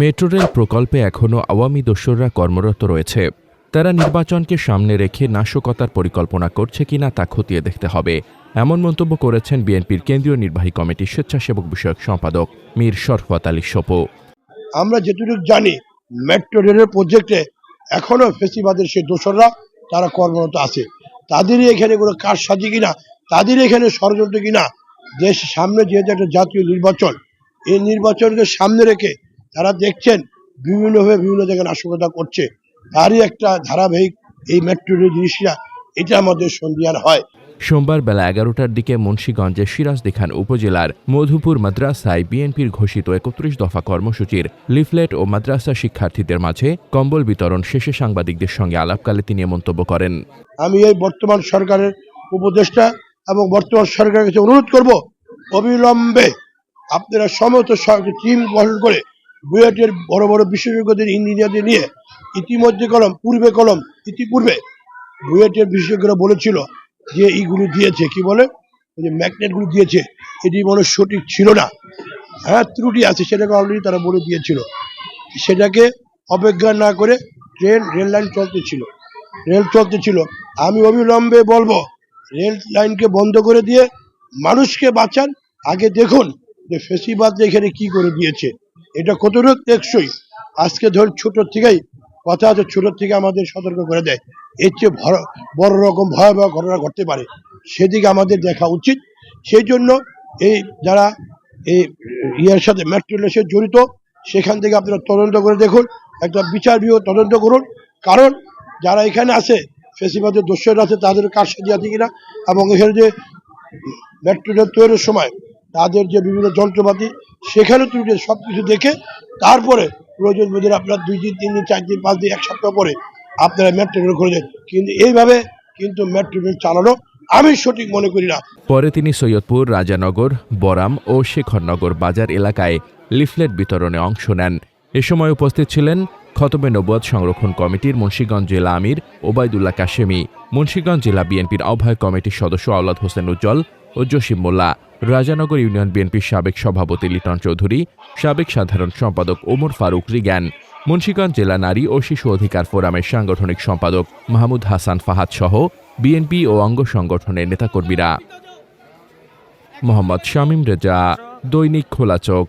Metro rail প্রকল্পে এখনও আওয়ামী দস্যুররা কর্মরত রয়েছে। তারা নির্বাচনকে সামনে রেখে নাশকতার পরিকল্পনা করছে কিনা তা খতিয়ে দেখতে হবে। এমন মন্তব্য করেছেন বিএনপির কেন্দ্রীয় নির্বাহী কমিটির স্বেচ্ছাসেবক বিষয়ক সম্পাদক মীর শরফত আলী সপু। আমরা যেটুকু জানি, মেট্রো রেলের প্রজেক্টে এখনও ফেসিবাদের সেই দোসররা, তারা কর্মরত আছে। তাদেরই এখানে কোনো কাজ সাজি কিনা তাদের এখানে ষড়যন্ত্র কিনা, দেশ সামনে যেহেতু একটা জাতীয় নির্বাচন, এই নির্বাচনকে সামনে রেখে তারা দেখছেন বিভিন্নভাবে বিভিন্ন জায়গায় নাশকতা করছে তারই একটা ধারাবাহিক এই মেট্রো রেল জিনিসটা এটা আমাদের সন্ধিয়ার হয়। সোমবার বেলা এগারোটার দিকে মুন্সীগঞ্জের সিরাজদিখান উপজেলার মধুপুর মাদ্রাসায় বিএনপির ঘোষিত একত্রিশ দফা কর্মসূচির লিফলেট ও মাদ্রাসা শিক্ষার্থীদের মাঝে কম্বল বিতরণ শেষে সাংবাদিকদের সঙ্গে আলাপকালে তিনি মন্তব্য করেন। আমি এই বর্তমান সরকারের উপদেষ্টা এবং বর্তমান সরকারের কাছে অনুরোধ করব অবিলম্বে আপনারা সমস্ত টিম গঠন করে বুয়েটের বড় বড় বিশেষজ্ঞদের ইঞ্জিনিয়ারদের নিয়ে ইতিমধ্যে কলম, পূর্বে কলম, ইতিপূর্বে বুয়েটের বিশেষজ্ঞরা বলেছিল যে এইগুলো দিয়েছে, কি বলে? যে ম্যাগনেটগুলো দিয়েছে, এটি মনে সঠিক ছিল না। হ্যাঁ ত্রুটি আছে, সেটাকে অলরেডি তারা বলে দিয়েছিল। সেটাকে অপেক্ষা না করে ট্রেন, রেল লাইন চলতে ছিল। রেল চলতে ছিল। আমি অবিলম্বে বলব, রেল লাইনকে বন্ধ করে দিয়ে মানুষকে বাঁচান। আগে দেখুন যে ফেসিবাদ এখানে কি করে দিয়েছে। এটা কতটুকু টেকসই? আজকে ধর ছোট থেকেই, কথা আছে ছোট থেকে আমাদের সতর্ক করে দেয়। এর চেয়ে বড় রকম ভয়াবহ ঘটনা ঘটতে পারে। সেদিকে আমাদের দেখা উচিত। সেই জন্য এই যারা এই ইয়ের সাথে রেলের জড়িত, সেখান থেকে আপনারা তদন্ত করে দেখুন, একটা বিচার বিভাগ তদন্ত করুন। কারণ যারা এখানে আছে ফেসিবাদের দোষের আছে, তাদের কার সাথে আছে কিনা? এবং এখানে যে মেট্রো তৈরির সময় তাদের যে বিভিন্ন যন্ত্রপাতি, সেখানে ত্রুটি সব কিছু দেখে, তারপরে প্রয়োজন বোধে আপনার দুই দিন, তিন দিন, চার দিন, পাঁচ দিন, এক সপ্তাহ পরে আপনারা মেট্রো রেল করে দেন। কিন্তু এইভাবে কিন্তু মেট্রো রেল চালানো আমি সঠিক মনে করি না। পরে তিনি সৈয়দপুর, রাজানগর, বরাম ও শেখরনগর বাজার এলাকায় লিফলেট বিতরণে অংশ নেন। এ সময় উপস্থিত ছিলেন খতমে নবুয়াদ সংরক্ষণ কমিটির মুন্সীগঞ্জ জেলা আমির ওবায়দুল্লাহ কাশেমি, মুন্সীগঞ্জ জেলা বিএনপির আহ্বায়ক কমিটির সদস্য আওলাদ হোসেন উজ্জ্বল ও জসিম মোল্লা। রাজানগর ইউনিয়ন বিএনপির সাবেক সভাপতি লিটন চৌধুরী, সাবেক সাধারণ সম্পাদক ওমর ফারুক রিগ্যান, মুন্সীগঞ্জ জেলা নারী ও শিশু অধিকার ফোরামের সাংগঠনিক সম্পাদক মাহমুদ হাসান ফাহাদ সহ বিএনপি ও অঙ্গ সংগঠনের নেতাকর্মীরা। মোহাম্মদ শামীম রেজা, দৈনিক খোলা চোখ।